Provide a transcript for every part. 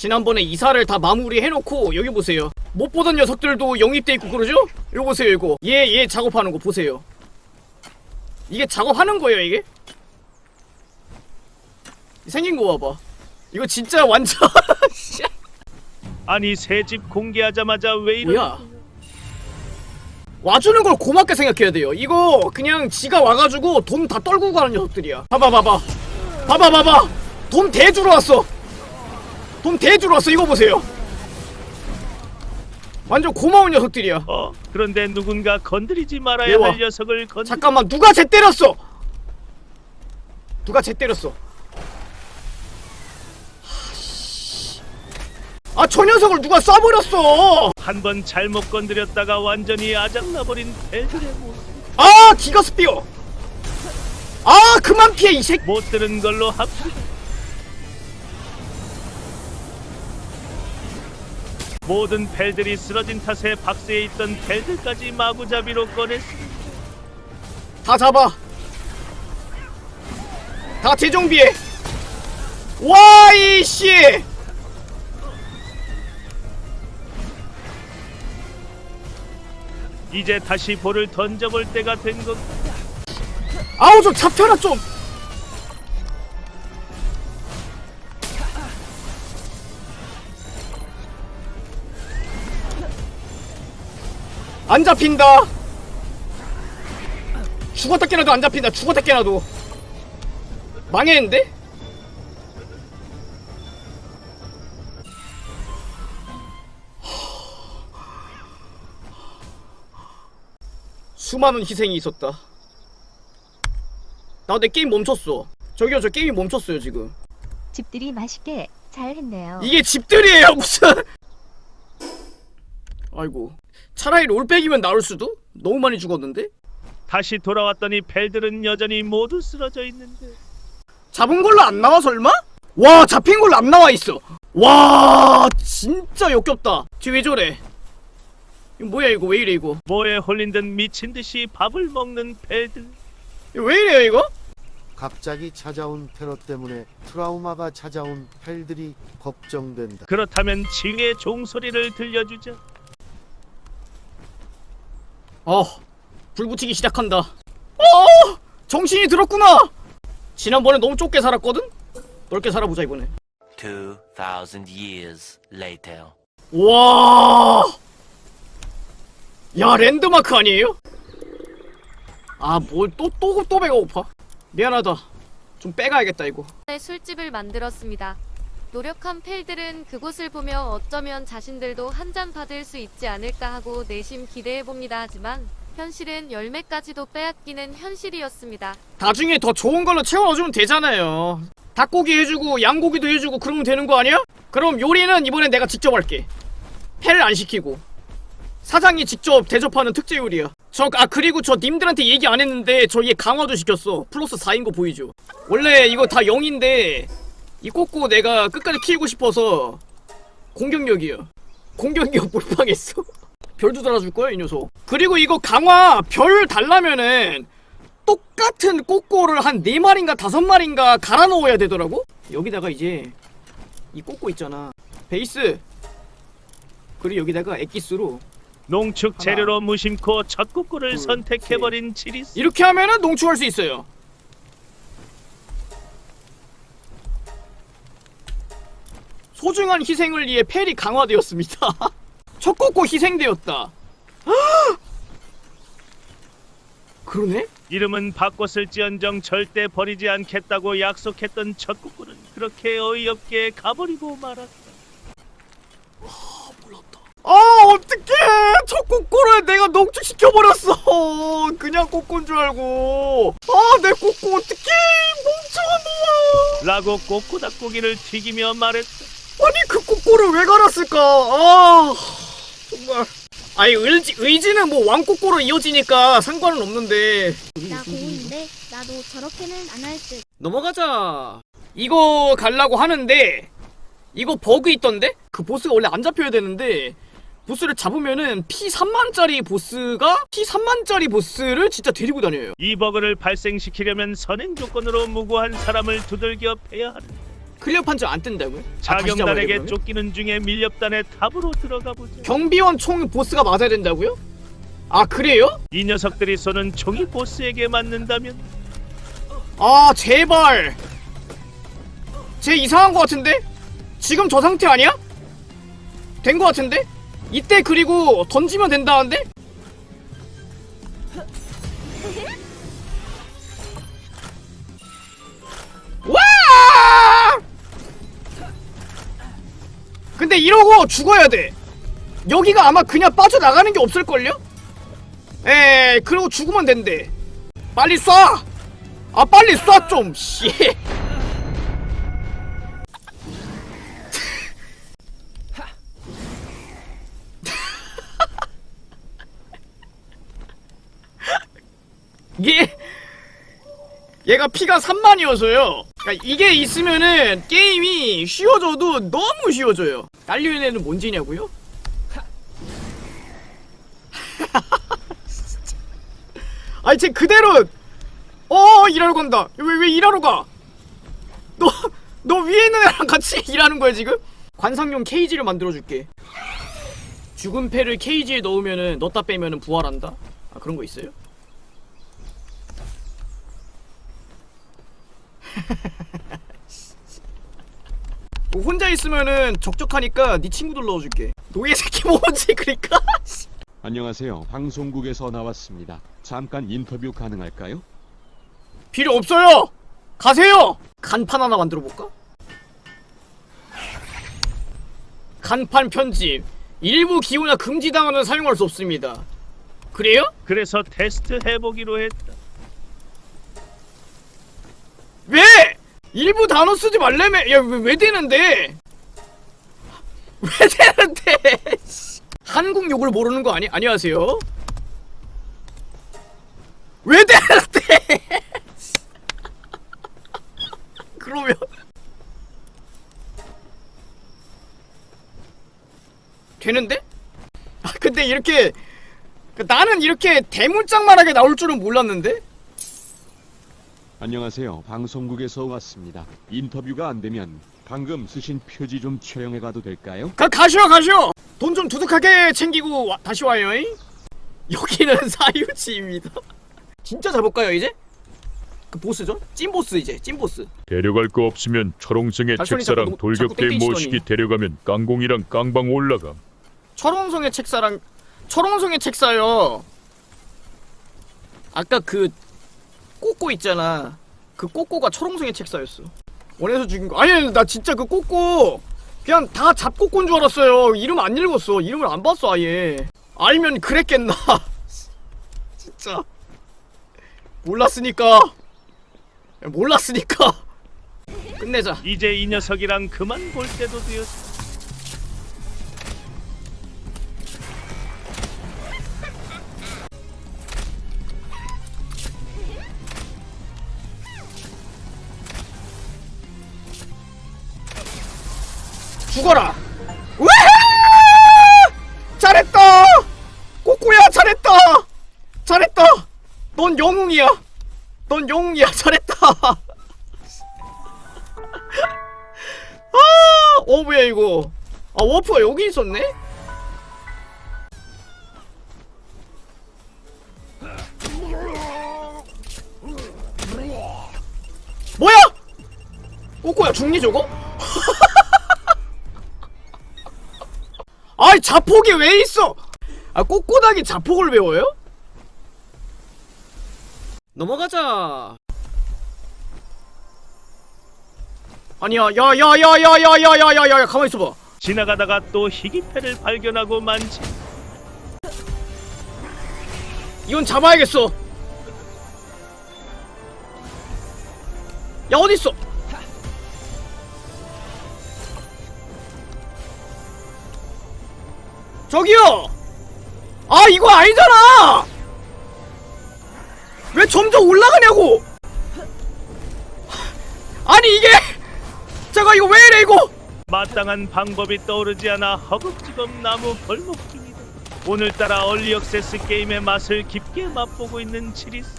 지난번에 이사를 다 마무리해놓고 여기 보세요. 못 보던 녀석들도 영입돼 있고 그러죠? 이거 보세요 이거. 얘 얘 작업하는 거 보세요. 이게 작업하는 거예요 이게? 생긴 거 봐봐. 이거 진짜 완전 아니 새 집 공개하자마자 왜 이러? 뭐야? 와주는 걸 고맙게 생각해야 돼요. 이거 그냥 지가 와가지고 돈 다 떨고 가는 녀석들이야. 봐봐 봐봐. 봐봐 봐봐. 돈 대주러 왔어 돈 대주러 왔어 이거 보세요 완전 고마운 녀석들이야 어 그런데 누군가 건드리지 말아야 얘와. 할 녀석을 건. 잠깐만 누가 쟤 때렸어 누가 쟤 때렸어 아 저 녀석을 누가 쏴버렸어 한번 잘못 건드렸다가 완전히 아작나버린 벨들의 모습. 아 기가 스피어 아 그만 피해 이 새끼 못 들은 걸로 합. 모든 벨들이 쓰러진 탓에 박스에 있던 벨들까지 마구잡이로 꺼냈습니다. 다 잡아 다 재정비해 와 이씨 이제 다시 볼을 던져볼 때가 된 것. 아우 좀 잡혀라 좀 안 잡힌다. 죽었다 깨나도 안 잡힌다. 죽었다 깨나도. 망했는데? 수많은 희생이 있었다. 나내 게임 멈췄어. 저기요 저 게임이 멈췄어요 지금. 집들이 맛있게 잘 했네요. 이게 집들이에요 무슨 아이고 차라리 롤백이면 나올 수도? 너무 많이 죽었는데? 다시 돌아왔더니 벨들은 여전히 모두 쓰러져 있는데. 잡은 걸로 안 나와 설마? 와 잡힌 걸로 안 나와 있어 와 진짜 역겹다 쟤 왜 저래 이거 뭐야 이거 왜 이래 이거 뭐에 홀린 듯 미친 듯이 밥을 먹는 벨들. 이거 왜 이래요 이거? 갑자기 찾아온 테러 때문에 트라우마가 찾아온 펠들이 걱정된다. 그렇다면 징의 종소리를 들려주자. 어, 불 붙이기 시작한다. 어, 정신이 들었구나. 지난번에 너무 좁게 살았거든. 넓게 살아보자 이번에. 2,000 years later. 와, 야 랜드마크 아니에요? 아, 뭘 또 또 또 배가 고파. 미안하다. 좀 빼가야겠다 이거. 의 술집을 만들었습니다. 노력한 펠들은 그곳을 보며 어쩌면 자신들도 한 잔 받을 수 있지 않을까 하고 내심 기대해 봅니다. 하지만 현실은 열매까지도 빼앗기는 현실이었습니다. 나중에 더 좋은 걸로 채워주면 되잖아요. 닭고기 해주고 양고기도 해주고 그러면 되는 거 아니야? 그럼 요리는 이번엔 내가 직접 할게. 패를 안 시키고 사장이 직접 대접하는 특제 요리야. 저 아 그리고 저 님들한테 얘기 안 했는데 저 얘 강화도 시켰어. 플러스 4인 거 보이죠? 원래 이거 다 0인데 이 꼬꼬 내가 끝까지 키우고 싶어서 공격력이야. 공격력 몰빵했어. 별도 달아줄 거야 이 녀석. 그리고 이거 강화 별 달라면은 똑같은 꼬꼬를 한 네마리인가 다섯 마리인가 갈아 넣어야 되더라고? 여기다가 이제 이 꼬꼬 있잖아 베이스 그리고 여기다가 엑기스로 농축 하나, 재료로 무심코 첫 국구를 둘, 선택해버린 치리스. 이렇게 하면은 농축할 수 있어요 소중한 희생을 위해 펠이 강화되었습니다. 첫 꼬꼬 희생되었다. 그러네? 이름은 바꿨을지언정 절대 버리지 않겠다고 약속했던 첫 국구는 그렇게 어이없게 가버리고 말았다. 아 어떡해! 첫 꼬꼬를 내가 농축시켜버렸어! 그냥 꼬꼬인 줄 알고. 아 내 꼬꼬 어떡해! 멍청한 놈아! 라고 꼬꾸 닭고기를 튀기며 말했다. 그 꼬꼬를 왜 갈았을까 아 정말 아니 의지, 의지는 뭐 왕꼬꼬로 이어지니까 상관은 없는데 나 고운데 나도 저렇게는 안 할 듯. 넘어가자 이거 갈라고 하는데 이거 버그 있던데? 그 보스가 원래 안 잡혀야 되는데 보스를 잡으면은 피 3만짜리 보스가 피 3만짜리 보스를 진짜 데리고 다녀요 이 버그를 발생시키려면 선행 조건으로 무고한 사람을 두들겨 패야 하는. 클리어 판정 안 뜬다고요? 아, 자경단에게 그러면? 쫓기는 중에 밀렵단의 탑으로 들어가 보자. 경비원 총 보스가 맞아야 된다고요? 아 그래요? 이 녀석들이 쏘는 총이 보스에게 맞는다면 아 제발 쟤 이상한 거 같은데? 지금 저 상태 아니야? 된 거 같은데? 이때 그리고 던지면 된다는데? 근데 이러고 죽어야 돼. 여기가 아마 그냥 빠져나가는 게 없을걸요? 에, 그러고 죽으면 된대. 빨리 쏴! 아, 빨리 쏴, 좀, 씨. 이게 얘가 피가 3만이어서요. 그러니까 이게 있으면은 게임이 쉬워져도 너무 쉬워져요. 딸리는 뭔지냐고요? 아니 쟤 그대로 어 일하러 간다. 왜 왜 일하러 가? 너 너 위에 있는 애랑 같이 일하는 거야 지금? 관상용 케이지를 만들어 줄게. 죽은 패를 케이지에 넣으면은 넣다 빼면은 부활한다. 아 그런 거 있어요? 뭐 혼자 있으면은 적적하니까 네 친구들 넣어줄게. 노예 새끼 뭐지 그러니까? 안녕하세요. 방송국에서 나왔습니다. 잠깐 인터뷰 가능할까요? 필요 없어요. 가세요. 간판 하나 만들어 볼까? 간판 편집. 일부 기호나 금지 단어는 사용할 수 없습니다. 그래요? 그래서 테스트 해보기로 했 일부 단어 쓰지 말래매. 야, 왜, 왜 되는데? 왜 되는데? 한국 욕을 모르는 거 아니? 안녕하세요. 왜 되는데? 그러면 되는데? 아 근데 이렇게 그 나는 이렇게 대문짝만하게 나올 줄은 몰랐는데? 안녕하세요. 방송국에서 왔습니다. 인터뷰가 안 되면 방금 쓰신 표지 좀 촬영해 가도 될까요? 가 가시오 가시오 돈 좀 두둑하게 챙기고 와- 다시 와요 잉? 여기는 사유지입니다 진짜 잡을까요 이제? 그 보스죠? 찐보스 이제 찐보스 데려갈 거 없으면 철옹성의 발소리 책사랑 자꾸- 자꾸 돌격대 땡땡이 모시기. 데려가면 깡공이랑 깡방 올라가. 철옹성의 책사랑 철옹성의 책사요 아까 그 꼬꼬 있잖아. 그 꼬꼬가 철옹성의 책사였어. 원해서 죽인 거. 아니 나 진짜 그 꼬꼬. 그냥 다 잡꼬꼬인 줄 알았어요. 이름 안 읽었어. 이름을 안 봤어 아예. 알면 그랬겠나? 진짜. 몰랐으니까. 몰랐으니까. 끝내자. 이제 이 녀석이랑 그만 볼 때도 되었다. 죽어라! 우와 잘했다! 꼬꼬야 잘했다! 잘했다! 넌 영웅이야! 넌 영웅이야! 잘했다! 아, 어 뭐야 이거? 아 워프가 여기 있었네? 뭐야? 꼬꼬야 죽니 저거? 아이 자폭이 왜 있어? 아 꼬꼬닥이 자폭을 배워요? 넘어가자. 아니야, 야야야야야야야야야 가만 있어봐. 지나가다가 또 희귀패를 발견하고 만지. 이건 잡아야겠어. 야 어디 있어? 저기요. 아 이거 아니잖아. 왜 점점 올라가냐고. 아니 이게 제가 이거 왜 이래 이거? 마땅한 방법이 떠오르지 않아 허겁지겁 나무 벌목 중이다. 오늘따라 얼리 액세스 게임의 맛을 깊게 맛보고 있는 치리스.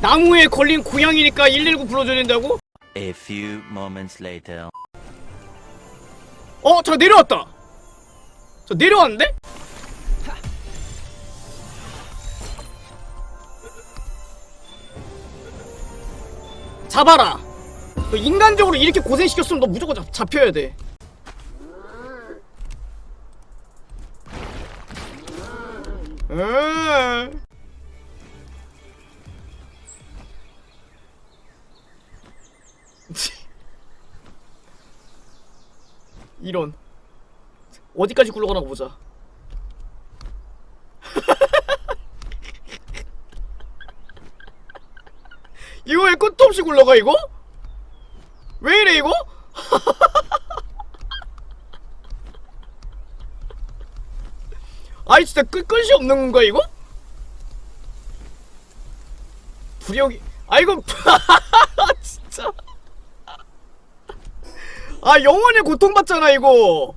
나무에 걸린 고양이니까 119 불러줘야 된다고? A few moments later. 어, 저 내려왔다. 저 내려왔는데? 잡아라. 너 인간적으로 이렇게 고생시켰으면 너 무조건 잡, 잡혀야 돼. 음. 이런 어디까지 굴러가나 보자. 이거 왜 끝도 없이 굴러가 이거? 왜 이래 이거? 아니 진짜 끝 끝이 없는 건가 이거? 부력이 아 이거 진짜 아 영원히 고통받잖아 이거